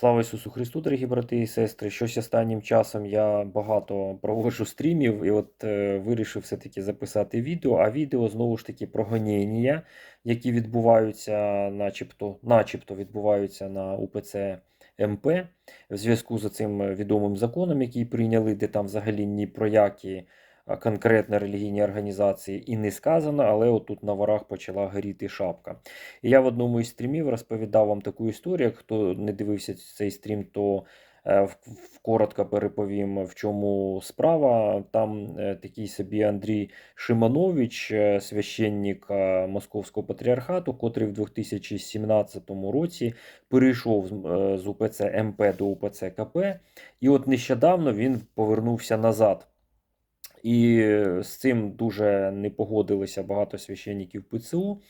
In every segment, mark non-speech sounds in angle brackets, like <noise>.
Слава Ісусу Христу, дорогі брати і сестри. Щось останнім часом я багато проводжу стрімів і от е, вирішив все-таки записати відео. А відео знову ж таки про гоніння, які відбуваються, начебто, начебто відбуваються на УПЦ МП в зв'язку з цим відомим законом, який прийняли, де там взагалі ні про які конкретно релігійні організації і не сказано, але отут на ворах почала горіти шапка. І я в одному із стрімів розповідав вам таку історію. Хто не дивився цей стрім, то е, коротко переповім, в чому справа. Там е, такий собі Андрій Шиманович, е, священник Московського патріархату, котрий в 2017 році перейшов з УПЦ МП до УПЦ КП, і от нещодавно він повернувся назад. І з цим дуже не погодилися багато священників ПЦУ.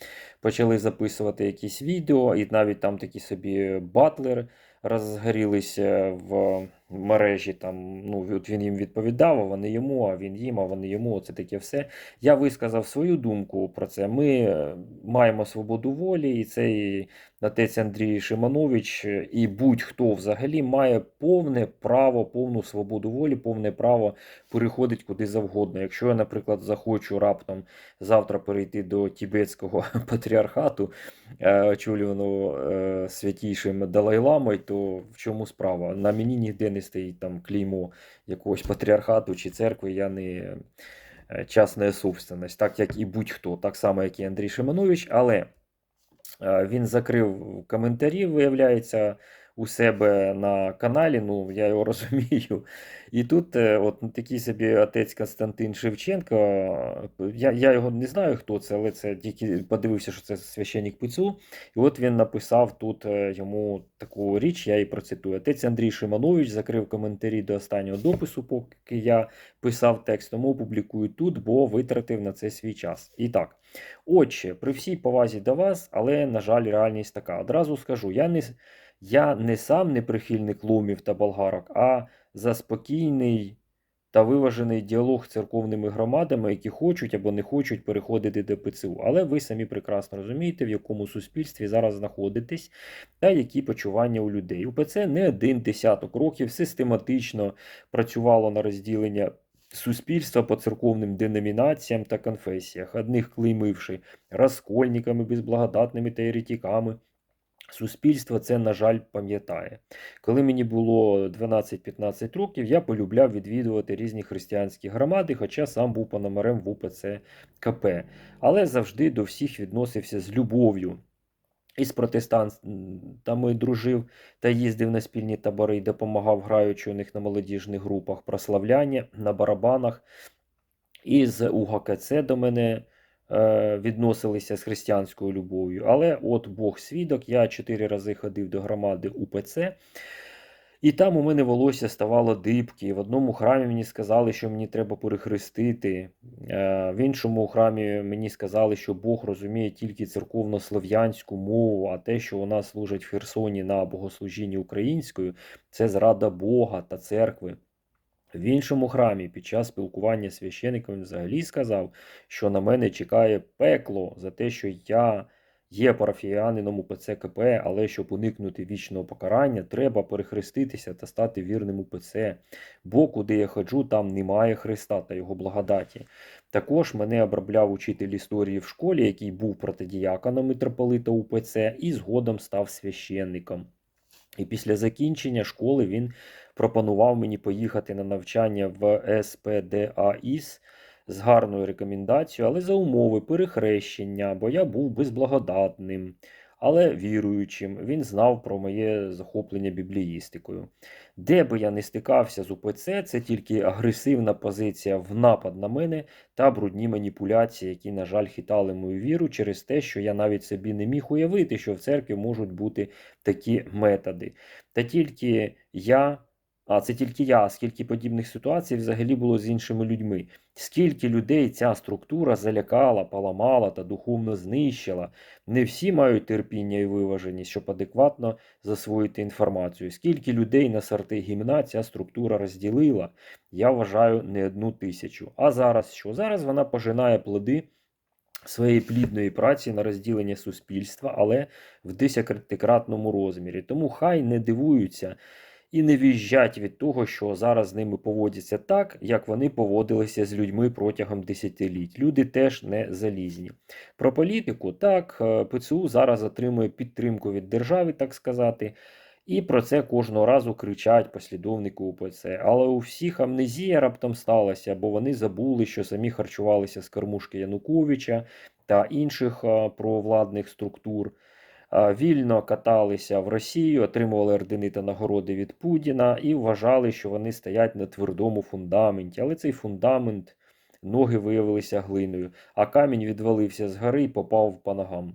Почали записувати якісь відео, і навіть там такі собі батлер розгорілися в мережі. Там, ну, от він їм відповідав, а вони йому, а він їм, а вони йому. Це таке все. Я висказав свою думку про це. Ми е, маємо свободу волі, і цей отець Андрій Шиманович, е, і будь-хто взагалі має повне право, повну свободу волі, повне право переходить куди завгодно. Якщо я, наприклад, захочу раптом завтра перейти до тібетського <laughs> патріархату, е, очолюваного святішим Далайламой, то в чому справа? На мені ніде не стоїть там клеймо якогось патріархату чи церкви, я не е, частна собственность, так як і будь-хто, так само, як і Андрій Шиманович, але е, він закрив коментарі, виявляється, у себе на каналі, ну я його <laughs> розумію. І тут е, от такий собі отець Константин Шевченко. е, Я, я його не знаю, хто це, але це тільки подивився, що це священник ПЦУ. І от він написав тут е, йому таку річ, я її процитую. Отець Андрій Шиманович закрив коментарі до останнього допису, поки я писав текст, тому публікую тут, бо витратив на це свій час. І так, отче, при всій повазі до вас, але, на жаль, реальність така. Одразу скажу, я не, я не сам не прихильник ломів та болгарок, а за спокійний та виважений діалог з церковними громадами, які хочуть або не хочуть переходити до ПЦУ. Але ви самі прекрасно розумієте, в якому суспільстві зараз знаходитесь та які почування у людей. УПЦ не один десяток років систематично працювало на розділення суспільства по церковним деномінаціям та конфесіях, одних клеймивши розкольниками, безблагодатними та еретиками. Суспільство це, на жаль, пам'ятає. Коли мені було 12-15 років, я полюбляв відвідувати різні християнські громади, хоча сам був пономарем в УПЦ КП. Але завжди до всіх відносився з любов'ю. І з протестантами дружив та їздив на спільні табори і допомагав граючи у них на молодіжних групах прославляння на барабанах. І з УГКЦ до мене відносилися з християнською любов'ю. Але от Бог свідок, я чотири рази ходив до громади УПЦ, і там у мене волосся ставало дибки. В одному храмі мені сказали, що мені треба перехрестити. Е, В іншому храмі мені сказали, що Бог розуміє тільки церковно-слов'янську мову, а те, що вона служить в Херсоні на богослужінні українською, це зрада Бога та церкви. В іншому храмі під час спілкування з священиком він взагалі сказав, що на мене чекає пекло за те, що я є парафіянином у ПЦКП, але щоб уникнути вічного покарання, треба перехреститися та стати вірним УПЦ. Бо куди я ходжу, там немає Христа та його благодаті. Також мене обробляв учитель історії в школі, який був протидіяконом митрополита УПЦ і згодом став священником. І після закінчення школи він пропонував мені поїхати на навчання в СПДАІС з гарною рекомендацією, але за умови перехрещення, бо я був безблагодатним, але віруючим. Він знав про моє захоплення бібліїстикою. Де би я не стикався з УПЦ, це тільки агресивна позиція в напад на мене та брудні маніпуляції, які, на жаль, хитали мою віру через те, що я навіть собі не міг уявити, що в церкві можуть бути такі методи. Та тільки я, а це тільки я, скільки подібних ситуацій взагалі було з іншими людьми. Скільки людей ця структура залякала, поламала та духовно знищила. Не всі мають терпіння і виваженість, щоб адекватно засвоїти інформацію. Скільки людей на сорти гімна ця структура розділила, я вважаю не одну тисячу. А зараз що? Зараз вона пожинає плоди своєї плідної праці на розділення суспільства, але в десятикратному розмірі. Тому хай не дивуються і не віжджать від того, що зараз з ними поводяться так, як вони поводилися з людьми протягом десятиліть. Люди теж не залізні. Про політику так, е, ПЦУ зараз отримує підтримку від держави, так сказати. І про це кожного разу кричать послідовники УПЦ. Але у всіх амнезія раптом сталася, бо вони забули, що самі харчувалися з кормушки Януковича та інших провладних структур. Вільно каталися в Росію, отримували ордени та нагороди від Путіна і вважали, що вони стоять на твердому фундаменті. Але цей фундамент, ноги виявилися глиною, а камінь відвалився з гори і попав по ногам.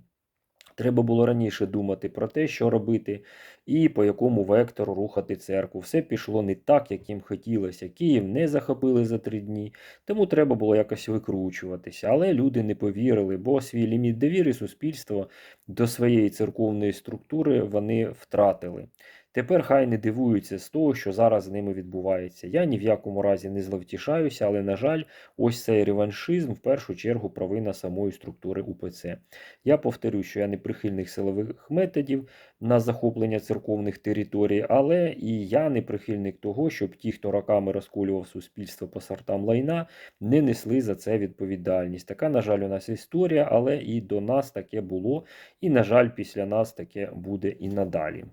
Треба було раніше думати про те, що робити, і по якому вектору рухати церкву. Все пішло не так, як їм хотілося. Київ не захопили за три дні, тому треба було якось викручуватися. Але люди не повірили, бо свій ліміт довіри суспільство до своєї церковної структури вони втратили. Тепер хай не дивуються з того, що зараз з ними відбувається. Я ні в якому разі не зловтішаюся, але, на жаль, ось цей реваншизм в першу чергу провина самої структури УПЦ. Я повторю, що я не прихильник силових методів на захоплення церковних територій, але і я не прихильник того, щоб ті, хто роками розколював суспільство по сортам лайна, не несли за це відповідальність. Така, на жаль, у нас історія, але і до нас таке було, і, на жаль, після нас таке буде і надалі.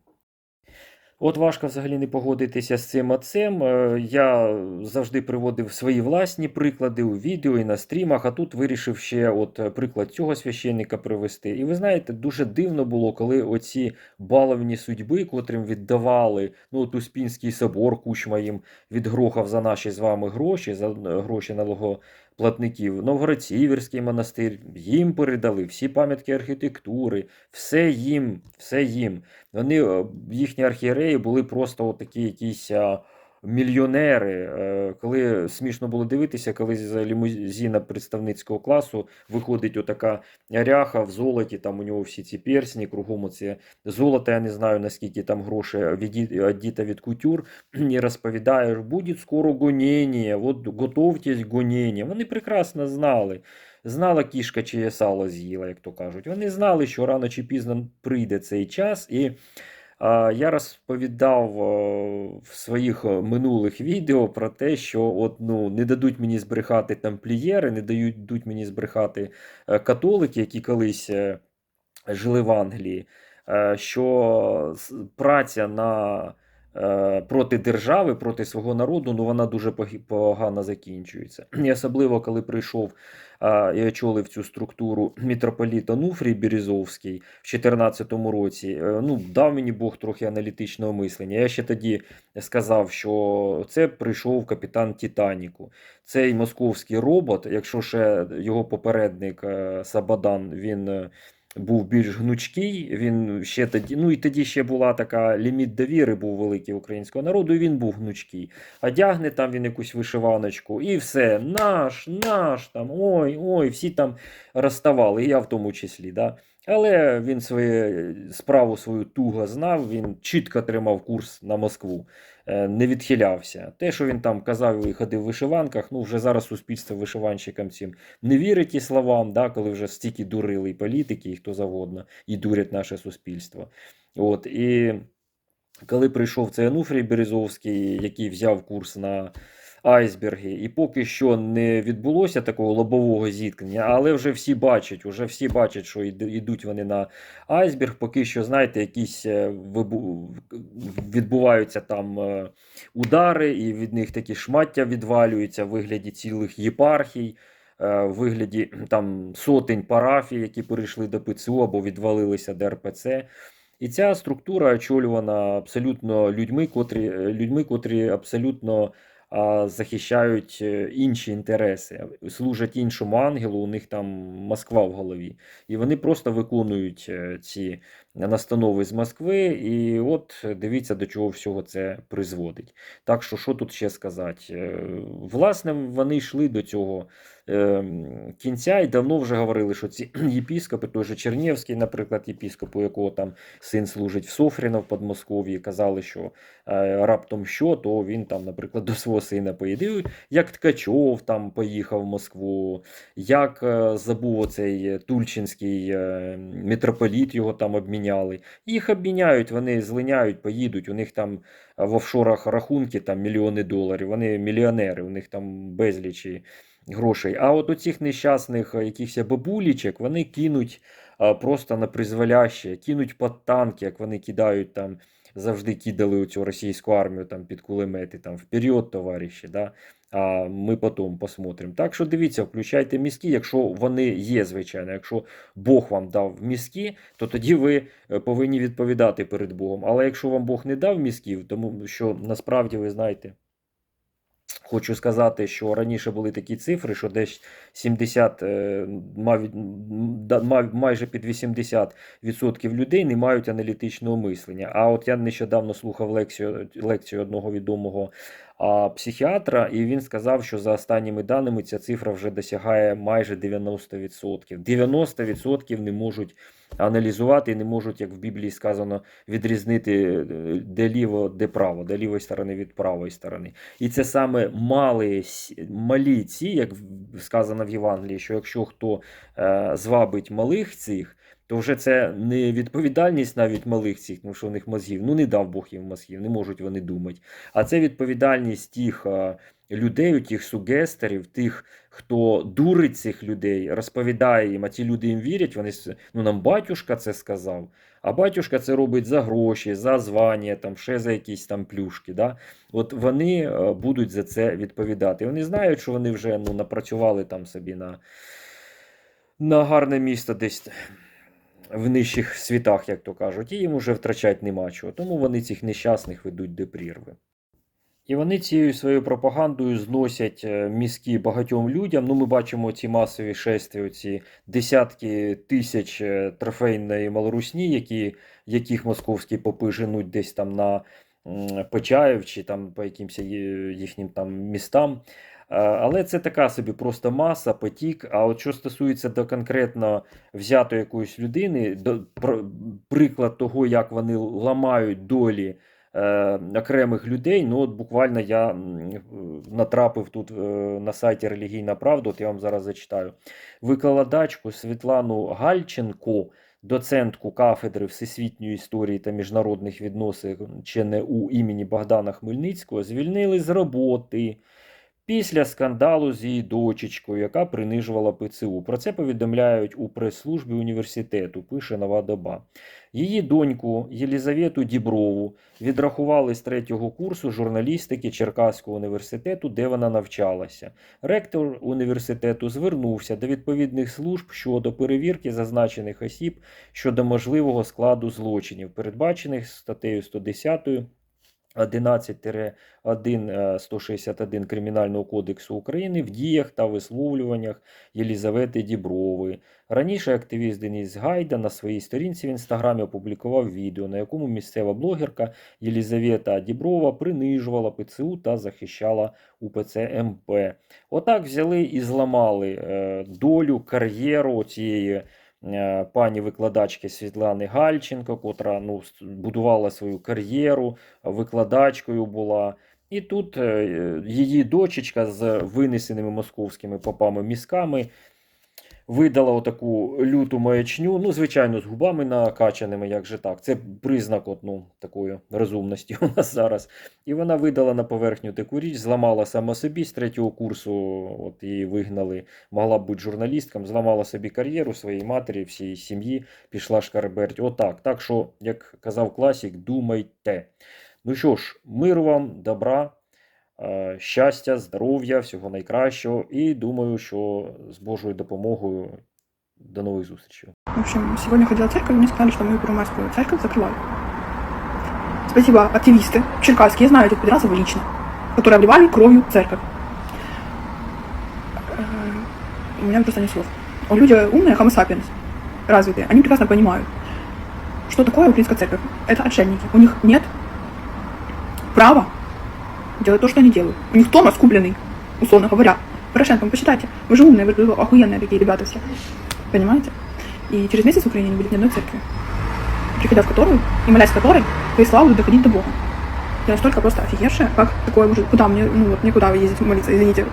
От важко взагалі не погодитися з цим отцем. Е, Я завжди приводив свої власні приклади у відео і на стрімах, а тут вирішив ще от е, приклад цього священника привести. І ви знаєте, дуже дивно було, коли оці баловні судьби, котрим віддавали ну, от Успінський собор, кучма їм відгрохав за наші з вами гроші, за е, гроші налогоплатників, Новгород-Сіверський монастир, їм передали всі пам'ятки архітектури, все їм, все їм. Вони, е, їхні архієреї були просто такі якісь мільйонери. Е, Коли смішно було дивитися, коли з лімузіна представницького класу виходить отака ряха в золоті, там у нього всі ці персні, кругом оце золото, я не знаю наскільки там гроші віддіта від кутюр, <clears throat> і розповідає, буде скоро гонення, от готовтесь гонення. Вони прекрасно знали. Знала кішка, чиє сало з'їла, як то кажуть. Вони знали, що рано чи пізно прийде цей час. І я розповідав в своїх минулих відео про те, що от, ну, не дадуть мені збрехати тамплієри, не дають мені збрехати е, католики, які колись е, жили в Англії. е, Що праця на проти держави, проти свого народу, ну вона дуже погано закінчується. І особливо, коли прийшов і очолив цю структуру мітрополіт Онуфрій Бірізовський в 2014 році. е, Ну, дав мені Бог трохи аналітичного мислення. Я ще тоді сказав, що це прийшов капітан Титаніку. Цей московський робот, якщо ще його попередник е, Сабадан, він. Був більш гнучкий, він ще тоді, ну і тоді ще була така ліміт довіри, був великий українського народу, і він був гнучкий. Одягне там він якусь вишиваночку, і все, наш, наш, там, ой, ой, всі там розставали, і я в тому числі. Да? Але він своє справу свою туго знав, він чітко тримав курс на Москву, е, не відхилявся. Те, що він там казав і ходив в вишиванках, ну вже зараз суспільство вишиванщикам цим не вірить і словам, да, коли вже стільки дурили і політики, і хто завгодно, і дурять наше суспільство. От, і коли прийшов цей Ануфрій Березовський, який взяв курс на айсберги, і поки що не відбулося такого лобового зіткнення, але вже всі бачать, вже всі бачать, що йдуть вони на айсберг. Поки що, знаєте, якісь е, відбуваються там е, удари, і від них такі шмаття відвалюються в вигляді цілих єпархій. е, В вигляді там сотень парафій, які перейшли до ПЦУ або відвалилися до РПЦ. І ця структура очолювана абсолютно людьми, котрі, людьми, котрі абсолютно захищають е, інші інтереси, служать іншому ангелу, у них там Москва в голові. І вони просто виконують е, ці настанови з Москви, і от дивіться, до чого всього це призводить. Так що, що тут ще сказати? Е, Власне, вони йшли до цього кінця і давно вже говорили, що ці <clears throat> єпіскопи, той же Чернєвський, наприклад, єпіскоп, у якого там син служить в Софріно в Подмосков'ї, казали, що е, раптом що, то він там, наприклад, <laughs> до свого сина поїде. Як Ткачов там поїхав в Москву, як е, забув оцей Тульчинський е, митрополіт, його там обміняли. Їх обміняють, вони злиняють, поїдуть. У них там в офшорах рахунки там мільйони доларів. Вони мільйонери, у них там безлічі грошей. А от у цих нещасних е, якихось бабулічок вони кинуть а, просто на призволяще, кинуть під танки, як вони кидають там. Завжди кидали цю російську армію там під кулемети, там вперед, товариші, да? а ми потім посмотримо. Так що дивіться, включайте мізки, якщо вони є, звичайно. Якщо Бог вам дав мізки, то тоді ви е, повинні відповідати перед Богом. Але якщо вам Бог не дав мізків, тому що насправді ви знаєте. Хочу сказати, що раніше були такі цифри, що десь 70, е, майже під 80% людей не мають аналітичного мислення. А от я нещодавно слухав лекцію, лекцію одного відомого психіатра, і він сказав, що за останніми даними ця цифра вже досягає майже 90%. 90% не можуть аналізувати і не можуть, як в Біблії сказано, відрізнити е, де ліво, де право, де лівої сторони від правої сторони. І це саме мали, малі ці, як сказано в Євангелії, що якщо хто е, звабить малих цих, то вже це не відповідальність навіть малих цих, тому що у них мозгів, ну не дав Бог їм мозгів, не можуть вони думати. А це відповідальність тих людей, тих сугестерів, тих, хто дурить цих людей, розповідає їм, а ті люди їм вірять, вони ну нам батюшка це сказав. А батюшка це робить за гроші, за звання, там ще за якісь там плюшки. Да? От вони е, будуть за це відповідати. Вони знають, що вони вже ну, напрацювали там собі на, на гарне місто десь в нижчих світах, як то кажуть, і їм уже втрачати нема чого. Тому вони цих нещасних ведуть до прірви. І вони цією своєю пропагандою зносять е, мізки багатьом людям. Ну, ми бачимо ці масові шестві, ці десятки тисяч е, трофейної малорусні, які, яких московські попи женуть десь там на Почаїв чи там по якимось їхнім там містам. Е, Але це така собі просто маса, потік. А от що стосується до конкретно взятої якоїсь людини, до про- приклад того, як вони ламають долі е, окремих людей. Ну, от буквально я натрапив тут е, на сайті Релігійна Правда, от я вам зараз зачитаю. Викладачку Світлану Гальченко, доцентку кафедри всесвітньої історії та міжнародних відносин ЧНУ імені Богдана Хмельницького, звільнили з роботи. Після скандалу з її дочечкою, яка принижувала ПЦУ. Про це повідомляють у прес-службі університету, пише Нова доба. Її доньку Єлізавету Діброву відрахували з третього курсу журналістики Черкаського університету, де вона навчалася. Ректор університету звернувся до відповідних служб щодо перевірки зазначених осіб щодо можливого складу злочинів, передбачених статтею 110 11-1 е, 161 Кримінального кодексу України в діях та висловлюваннях Єлізавети Дібрової. Раніше активіст Деніс Гайда на своїй сторінці в інстаграмі опублікував відео, на якому місцева блогерка Єлізавета Діброва принижувала ПЦУ та захищала УПЦ МП. Отак взяли і зламали е, долю, кар'єру цієї пані викладачки Світлани Гальченко, котра ну, будувала свою кар'єру, викладачкою була. І тут е, її дочечка з винесеними московськими попами мізками видала отаку люту маячню. Ну, звичайно, з губами накачаними, як же так. Це признак от, ну, такої розумності <laughs> у нас зараз. І вона видала на поверхню таку річ, зламала сама собі з третього курсу, от її вигнали, могла б бути журналістком, зламала собі кар'єру своїй матері, всій сім'ї, пішла шкарберть. Отак. Так що, як казав класік, думайте. Ну що ж, миру вам, добра, щастя, здоров'я, всього найкращого. І думаю, що з Божою допомогою до нових зустрічей. В общем, сегодня ходила в церковь, и мне сказали, что мою первомайскую церковь закрывают. Спасибо, активисты черкасские, я знаю этих пидорасов лично, которые обливали кровью церковь. Э, У меня просто нет слов. О, Люди умные, homo sapiens, развитые, они прекрасно понимают, что такое украинская церковь. Это отшельники. У них нет права делать то, что они делают. У них Томас купленный, условно говоря. Порошенко, посчитайте. Вы же умные, вы, вы охуенные такие ребята все. Понимаете? И через месяц в Украине не будет ни одной церкви, приходя в которую и молясь в которой, твои славы будут доходить до Бога. Я настолько просто офигевшая, как такое может... Куда мне, ну вот, никуда ездить молиться, извините.